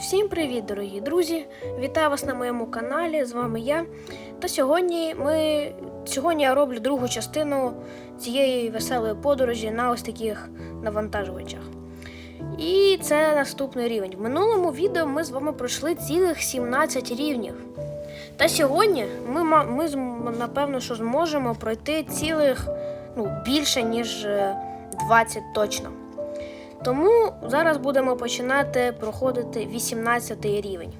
Всім привіт, дорогі друзі! Вітаю вас на моєму каналі. З вами я. Та сьогодні ми сьогодні я роблю другу частину цієї веселої подорожі на ось таких навантажувачах. І це наступний рівень. В минулому відео ми з вами пройшли цілих 17 рівнів. Та сьогодні ми, ми напевно що зможемо пройти цілих ну, більше, ніж е, 20 точно. Тому зараз будемо починати проходити 18 рівень.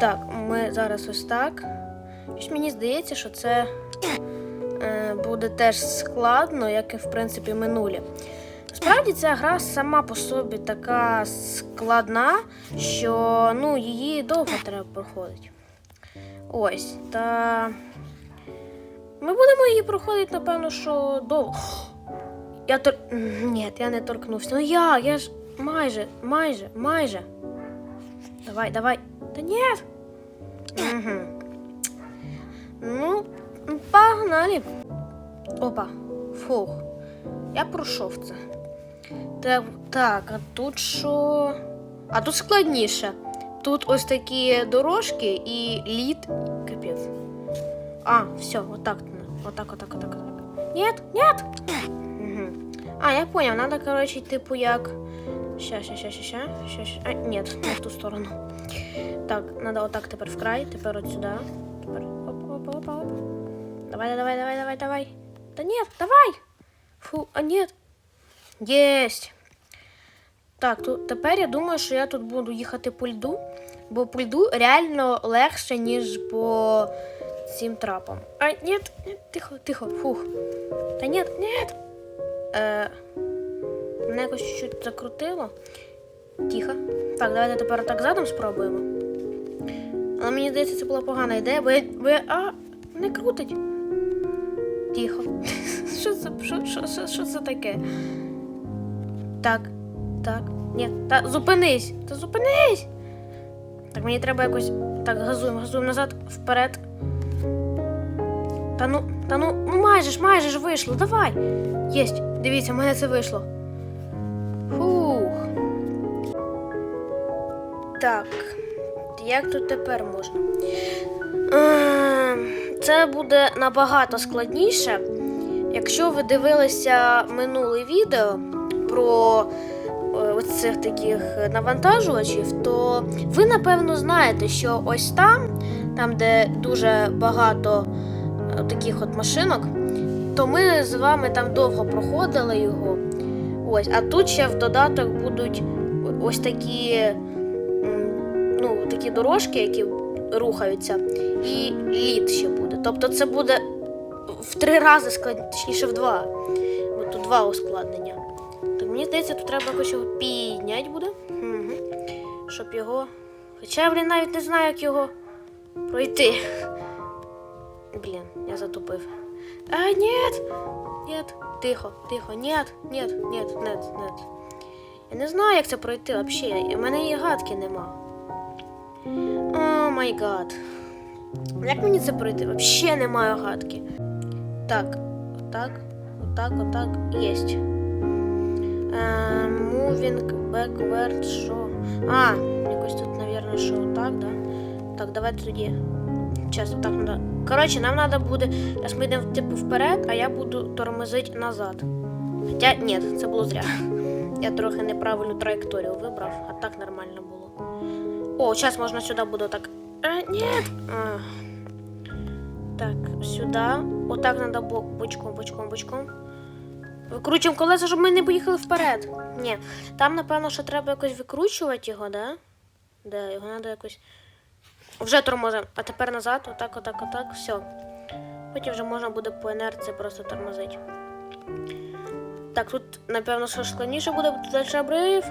Так, ми зараз ось так. Щось мені здається, що це е, буде теж складно, як і в принципі минулі. Справді ця гра сама по собі така складна, що ну, її довго треба проходити. Ось, та. Ми будемо її проходити, напевно, що довго. Я тор... Ні, я не торкнувся. Ну як? Я ж майже, майже, майже. Давай, давай. Та ні. Угу. Ну, погнали. Опа. Фух. Я пройшов це. Так, так, а тут що? А тут складніше. Тут ось такі дорожки і лід. Капець. А, все, отак. Отак, отак, отак, отак. Нет, нет. А, я понял, надо, короче, типу як. Ща, ща, ща, ща, ща, ща. А, нет, не в ту сторону. Так, надо отак тепер в край, тепер от сюди. Тепер оп, оп, оп, оп. Давай, давай, давай, давай, давай. Да нет, давай! Фу, а нет. Єсть. Так, тут тепер я думаю, що я тут буду їхати по льду, бо по льду реально легше, ніж по цим трапам. А, нет, нет, тихо, тихо, фух. Та ні, ні. Е, мене якось чуть-чуть закрутило. Тихо. Так, давайте тепер так задом спробуємо. Але мені здається, це була погана ідея, бо я. Бо я а, не крутить. Тихо. Що це, що, що, що, що це таке? Так, так. Ні, та зупинись! Та зупинись! Так, мені треба якось. Так, газуємо, газуємо назад, вперед. Та ну, та ну, ну майже ж, майже ж вийшло. Давай. Єсть. Дивіться, в мене це вийшло. Фух. Так. Як тут тепер можна? Ем, Це буде набагато складніше. Якщо ви дивилися минуле відео про е, ось цих таких навантажувачів, то ви напевно знаєте, що ось там, там, де дуже багато таких от машинок, то ми з вами там довго проходили його. Ось, а тут ще в додаток будуть ось такі, ну, такі дорожки, які рухаються, і лід ще буде. Тобто це буде в три рази складніше, в два. Бо тут два ускладнення. Так мені здається, тут треба якось його підняти буде. Угу. Щоб його. Хоча я, блін, навіть не знаю, як його пройти. Блін, я затупив. А, нет! Нет, тихо, тихо, нет, нет, нет, нет, нет. Я не знаю, як це пройти взагалі. У мене і гадки нема. О май гад. Як мені це пройти? Взагалі не маю гадки. Так, отак, отак, отак, єсть. Е, Moving backward, що? А, якось тут, мабуть, що отак, да? Так, давайте тоді. Зараз отак надо. Коротше, нам треба буде. Зараз ми йдемо типу вперед, а я буду тормозити назад. Хоча ні, це було зря. Я трохи неправильну траєкторію вибрав, а так нормально було. О, зараз можна сюди буду так. А, ні. А. Так, сюди. Отак треба бочком, бочком, бочком. Викручуємо колеса, щоб ми не поїхали вперед. Ні. Там, напевно, що треба якось викручувати його, да? Да, його треба якось. Вже тормозимо. А тепер назад, отак, отак, отак, все. Потім вже можна буде по інерції просто тормозити. Так, тут, напевно, що складніше буде, далі обрив.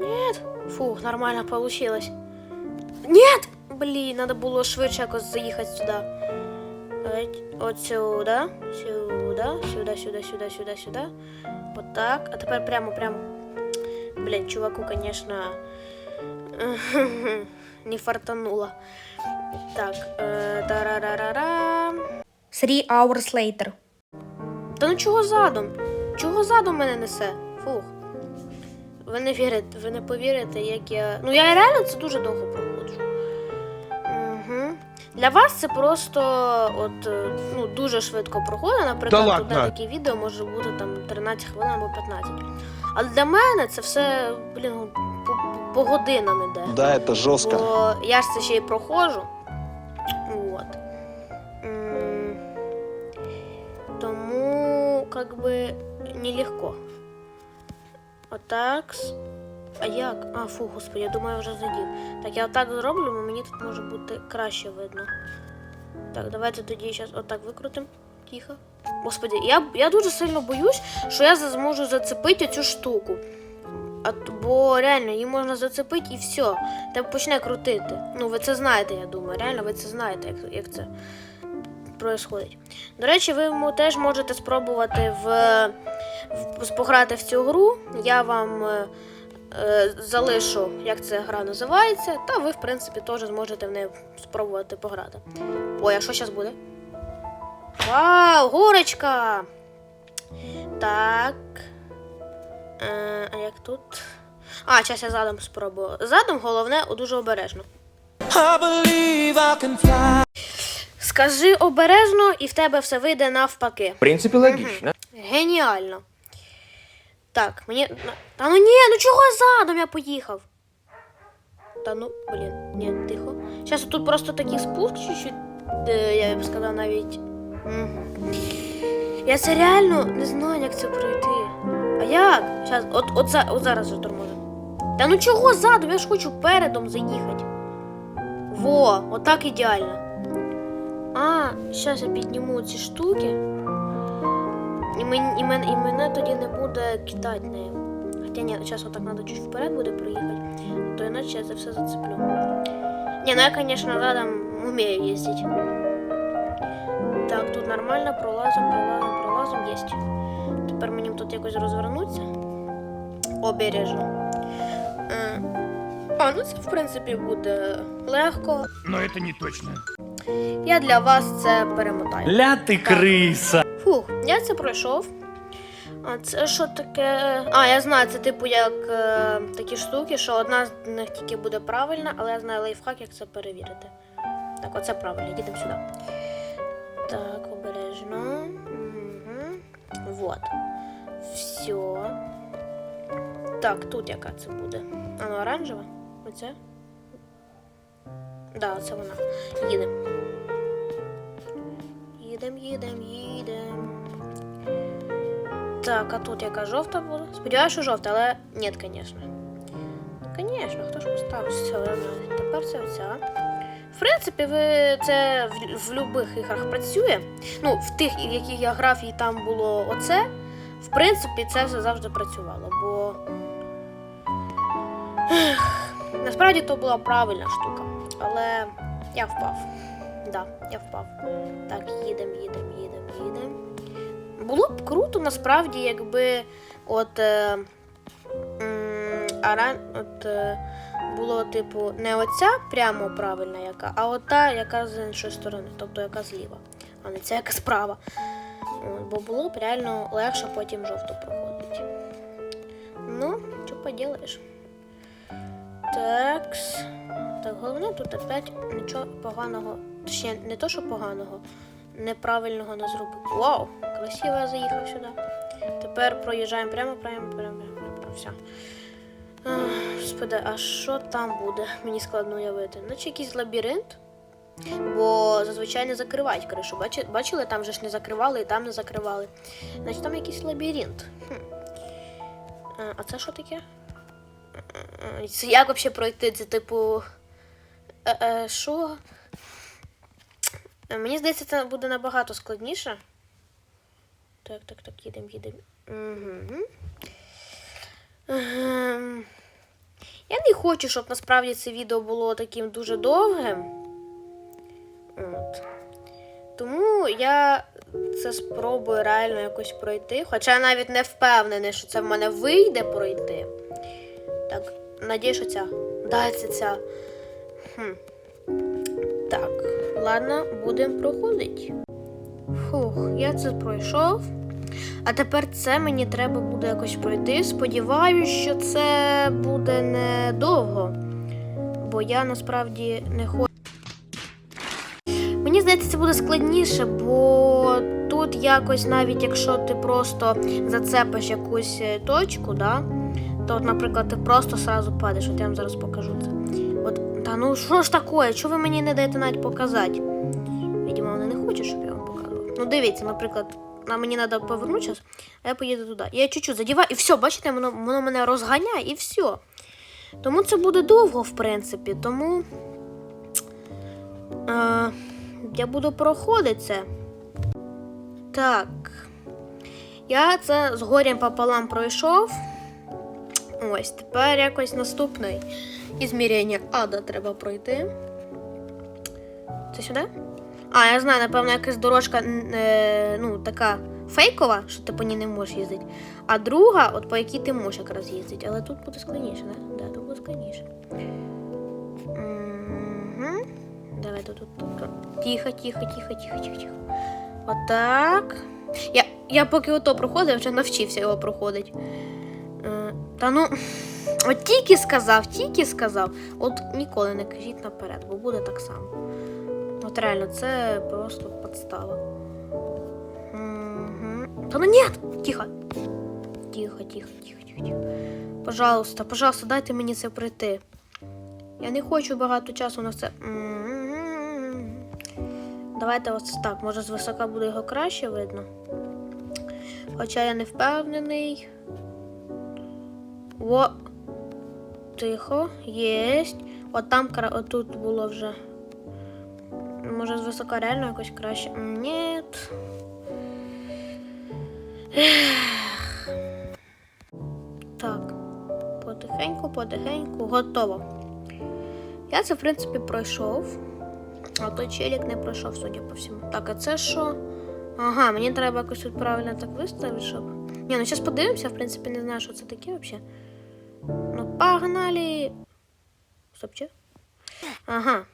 Нет. Фух, нормально получилось. Нет! Блін, треба було швидше якось заїхати сюди. От сюди, сюди, сюди, сюди, сюди, сюди, сюди. Вот так. А тепер прямо, прямо. Блін, чуваку, конечно, не фартануло. Так, е, тарарарара. Three hours later. Та ну чого задом? Чого задом мене несе? Фух. ви не вірите, ви не повірите, як я. Ну я реально це дуже довго проходжу. Угу. Для вас це просто от, е, ну, дуже швидко проходить. Наприклад, Да одне таке відео може бути там 13 хвилин або 15. Але для мене це все, блін, ну, по, годинам іде. Да, это жестко. Бо я ж це ще й проходжу. Вот. Тому, как би, нелегко. Отак. А як? А, фу, господи, я думаю, я вже задів. Так, я отак зроблю, бо мені тут може бути краще видно. Так, давайте тоді зараз отак викрутимо. Тихо. Господи, я, я дуже сильно боюсь, що я за- зможу зацепити цю штуку. А, бо реально її можна зацепити і все. Тебе почне крутити. Ну, ви це знаєте, я думаю. Реально, ви це знаєте, як, як це происходить. До речі, ви теж можете спробувати в, в, пограти в цю гру. Я вам е, е, залишу, як ця гра називається, та ви, в принципі, теж зможете в неї спробувати пограти. Ой, а що зараз буде? Вау, горочка! Так. Е, а як тут? А, зараз я задом спробую. Задом головне дуже обережно. Скажи обережно, і в тебе все вийде навпаки. В принципе, логично. Геніально. Так, мені. Та ну ні, ну чого задом я поїхав? Та ну, блін, ні, тихо. Зараз тут просто такий спуск чуть-чуть, я б сказав навіть. Я це реально не знаю, як це пройти. А як? Щас, от, от, от зараз же тормозим. Та ну чого задом? Я ж хочу передом заїхати. Во, отак ідеально. А, зараз я підніму ці штуки. І, мен, і, мен, і мене тоді не буде кидати нею. Хоча ні, зараз отак треба чуть вперед буде проїхати, то іначе я це все зацеплю. Ні, ну я, звісно, задом вмію їздити. Так, тут нормально, пролазимо, пролазимо, пролазимо, єсть. Тепер мені тут якось розвернутися. Обережно. Е, А, ну це в принципі буде легко. Но это не точно. Я для вас це перемотаю. Ля ти криса. Фух, я це пройшов. А це що таке? А, я знаю, це типу як е, такі штуки, що одна з них тільки буде правильна, але я знаю лайфхак, як це перевірити. Так, оце правильно, їдемо сюди. Так, обережно. Угу. Вот. Все. Так, тут яка це буде? Воно оранжева? Оце? Да, це вона. Їдемо. Їдем, їдем, їдем. Так, а тут яка жовта буде? Сподіваюся, що жовта, але ні, звісно. Звісно, хто ж поставив все. Тепер це оця. В принципі, ви це в, в будь-яких іграх працює. Ну, в тих, в яких я грав, і там було оце. В принципі, це все завжди працювало, бо. Насправді то була правильна штука. Але я впав. Да, я впав. Так, їдем, їдем, їдем, їдем. Було б круто насправді, якби от. Е, ара, от е, було, типу, не оця прямо правильна яка, а ота, яка з іншої сторони, тобто яка зліва, а не ця яка справа. Бо було б реально легше потім жовто проходить. Ну, що поділаєш? Так. Так, головне тут опять нічого поганого. Ще не то, що поганого, неправильного не зробив. Вау! Красиво я заїхав сюди. Тепер проїжджаємо прямо, прямо, прямо, прямо, прямо. Все. Господи, а що там буде? Мені складно уявити. Наче якийсь лабіринт. Бо зазвичай не закривають кришу. Бачи, бачили, там же ж не закривали і там не закривали. Значить там якийсь лабіринт. Хм. А, а це що таке? Е, Це як взагалі пройти? Це типу. Е, е, Що? Е, Мені здається, це буде набагато складніше. Так, так, так, їдемо, їдемо. Угу. Ем, Я не хочу, щоб насправді це відео було таким дуже довгим. От. Тому я це спробую реально якось пройти. Хоча я навіть не впевнений, що це в мене вийде пройти. Так, надію, що ця. Да, ця. Хм. Так, ладно, будемо проходити. Фух, я це пройшов. А тепер це мені треба буде якось пройти. Сподіваюсь, що це буде недовго. Бо я насправді не хочу. Буде складніше, бо тут якось, навіть якщо ти просто зацепиш якусь е, точку, да, то, наприклад, ти просто сразу падаєш. От я вам зараз покажу це. От, та ну що ж таке? Чого ви мені не даєте навіть показати? Видимо, вони не хочуть, щоб я вам показував. Ну, дивіться, наприклад, на мені треба повернутися, а я поїду туди. Я чуть-чуть задіваю, і все, бачите, воно, воно мене розганяє і все. Тому це буде довго, в принципі. Тому е, я буду проходити це. Так. Я це з горем пополам пройшов. Ось, тепер якось наступне ізміряння ада треба пройти. Це сюди? А, я знаю, напевно, якась дорожка е, ну, така фейкова, що ти по ній не можеш їздити. А друга, от по якій ти можеш якраз їздити. Але тут буде складніше, да? Да, тут буде складніше. Давай тут. Тихо, тихо, тихо, тихо, тихо, тихо. Отак. Я, я поки ото проходив, вже навчився його проходити. Е, та ну, от тільки сказав, тільки сказав. От ніколи не кажіть наперед, бо буде так само. От реально, це просто подстава. Угу. Та ну нет! Тихо. Тихо, тихо, тихо, тихо, тихо. Пожалуйста, пожалуйста, дайте мені це пройти. Я не хочу багато часу на це. М-м-м. Давайте ось так. Може звисока буде його краще видно. Хоча я не впевнений. Во. Тихо, єсть. От там отут було вже. Може, з висока реально якось краще. Ні. Так. Потихеньку, потихеньку, готово. Я це, в принципі, пройшов. А той челік не пройшов, судя по всьому. Так, а це що? Ага, мені треба якось тут правильно так виставити, щоб. Ні, ну зараз подивимося, в принципі, не знаю, що це таке взагалі. Ну, погнали. Стоп, че? Ага.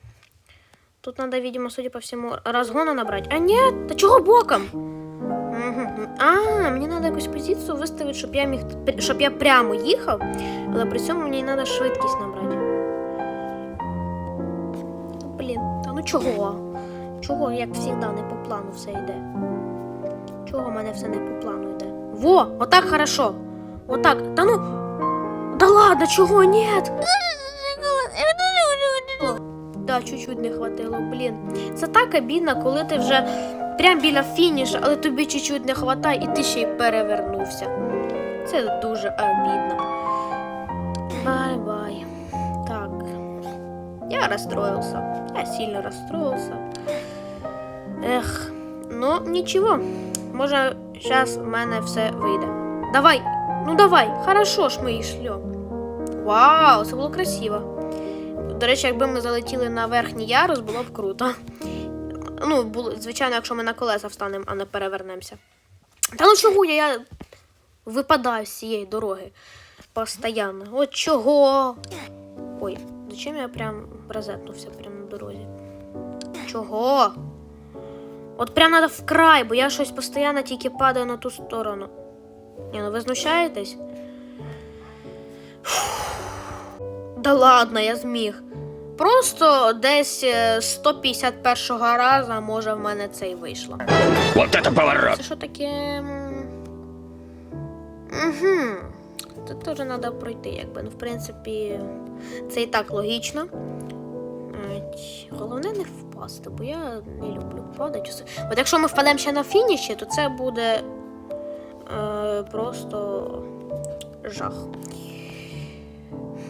Тут надо, видимо, судя по всему, разгона набрать. А нет, та чого боком? Мгм. А, мені треба якусь позицію виставити, щоб я міг щоб я прямо їхав, але при цьому мені треба швидкість набрати. Чого? Чого, як завжди, не по плану все йде? Чого в мене все не по плану йде? Во, отак хорошо. Отак. Та ну. Да ладно, чого? Нет. Да, чуть-чуть не хватило, блін. Це так обідно, коли ти вже прям біля фінішу, але тобі чуть-чуть не хватає, і ти ще й перевернувся. Це дуже обідно. Бай-бай. Так. Я расстроился. Я сильно расстроился. Ех, ну нічого. Може, зараз в мене все вийде. Давай, ну давай, хорошо ж ми шльом. Вау, це було красиво. До речі, якби ми залетіли на верхній ярус, було б круто. Ну, було, звичайно, якщо ми на колеса встанемо, а не перевернемося. Та ну чого я, я випадаю з цієї дороги постоянно. От чого? Ой, зачем я прям розетнувся прямо на дорозі? Чого? От прям треба вкрай, бо я щось постійно тільки падаю на ту сторону. Ні, ну ви знущаєтесь? Да ладно, я зміг. Просто десь е, 151 разу, може, в мене це і вийшло. Вот это поворот! Це що таке? Угу. Це теж треба пройти, якби. Ну, в принципі, це і так логічно. Ать, Головне не впасти, бо я не люблю падати. От якщо ми впадемо ще на фініші, то це буде е, просто жах.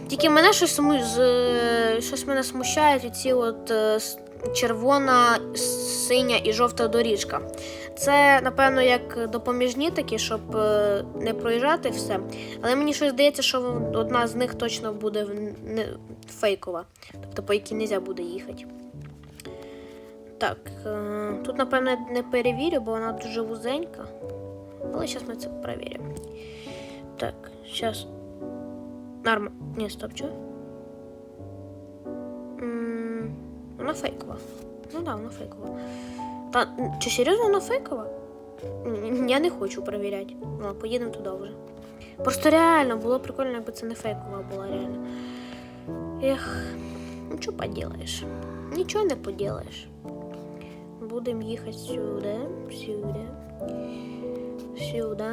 Тільки мене щось, з- щось мене смущає ці от е, червона, синя і жовта доріжка. Це, напевно, як допоміжні такі, щоб е, не проїжджати все. Але мені щось здається, що одна з них точно буде фейкова, тобто по якій не можна буде їхати. Так, е, тут, напевно, не перевірю, бо вона дуже вузенька. Але зараз ми це перевіримо. Так, зараз. Норма. Ні, стоп? М, Вона фейкова. Ну да, вона фейкова. Та чи серйозно вона фейкова? Я не хочу перевіряти. Ну, поїдемо туди вже. Просто реально було прикольно, якби це не фейкова була реально. Ех, ну що поділаєш? Нічого не поділаєш. Будемо їхати сюди, сюди, сюди.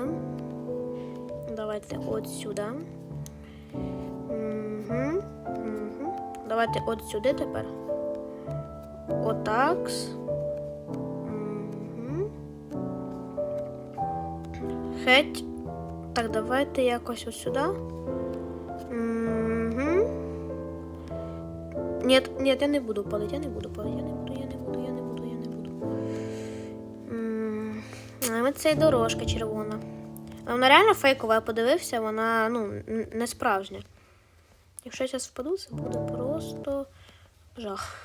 Давайте от сюди. Угу, угу. Давайте от сюди тепер. Отакс. Геть. Так, давайте якось ось сюди. Угу. Нет, нет, я не буду палити, я не буду палити, я не буду, я не буду, я не буду, я не буду. М, от це й дорожка червона. Вона реально фейкова, я подивився, вона ну, не справжня. Якщо я зараз впаду, це буде просто жах.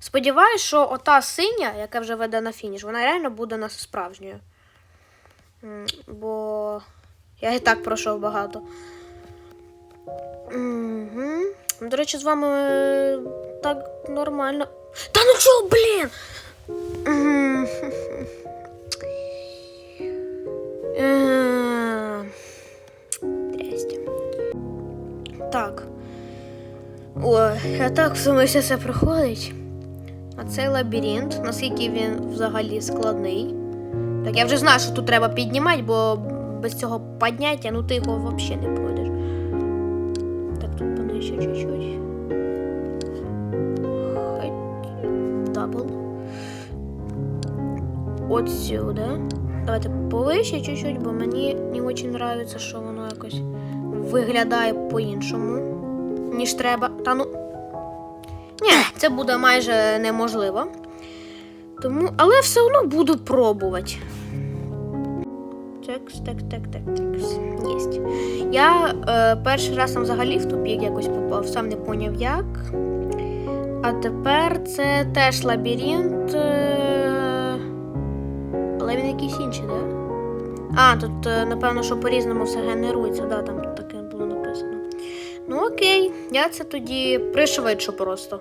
Сподіваюсь, що ота синя, яка вже веде на фініш, вона реально буде нас справжньою. Бо я і так пройшов багато. Угу. До речі, з вами е, так нормально. Та ну чого, блін? Е. Так. Ой, а так все все проходить. А цей лабіринт, наскільки він взагалі складний. Так, я вже знаю, що тут треба піднімати, бо без цього підняття, ну ти його взагалі не пройдеш. Так, тут понижче чуть-чуть. Дабл. От сюди. Давайте повище чуть-чуть, бо мені не дуже подобається, що воно якось виглядає по-іншому, ніж треба. Та ну. Ні, це буде майже неможливо. Тому, але все одно буду пробувати. Текс, так, так, так, текс. Єсть. Я е, перший раз там взагалі в тупік якось попав, сам не поняв як. А тепер це теж лабіринт. Е, але він якийсь інший, так? Да? А, тут, е, напевно, що по-різному все генерується, да, там таке було написано. Ну окей, я це тоді пришвидшу просто.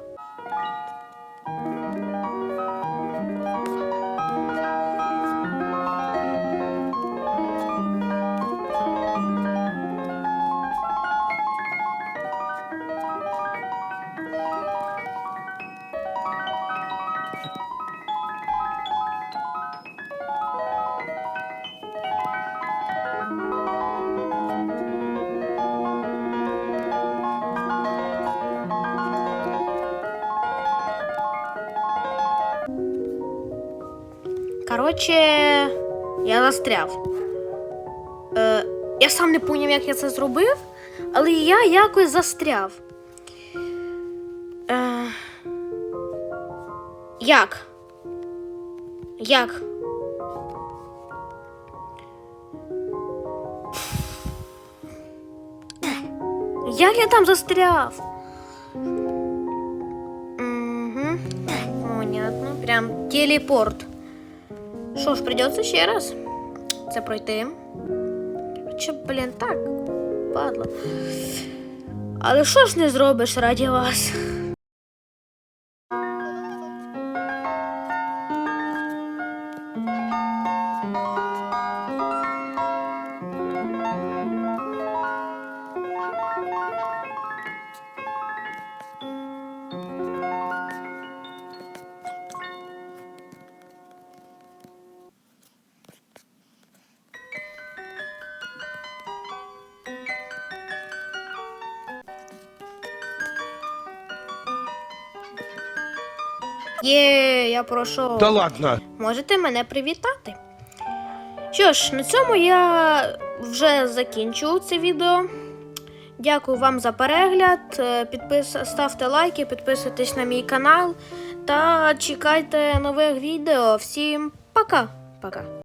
Коротше, я застряв. Е, я сам не поняв, як я це зробив, але я якось застряв. Як? Як? Як я там застряв? Угу. Понятно. Прям телепорт. Що ж, придеться ще раз це пройти. Чи, блін, так, падла. Але що ж не зробиш раді вас? Є, я пройшов. Та ладно. Можете мене привітати. Що ж, на цьому я вже закінчу це відео. Дякую вам за перегляд. Е, Підпис... Ставте лайки, підписуйтесь на мій канал та чекайте нових відео. Всім пока! Пока!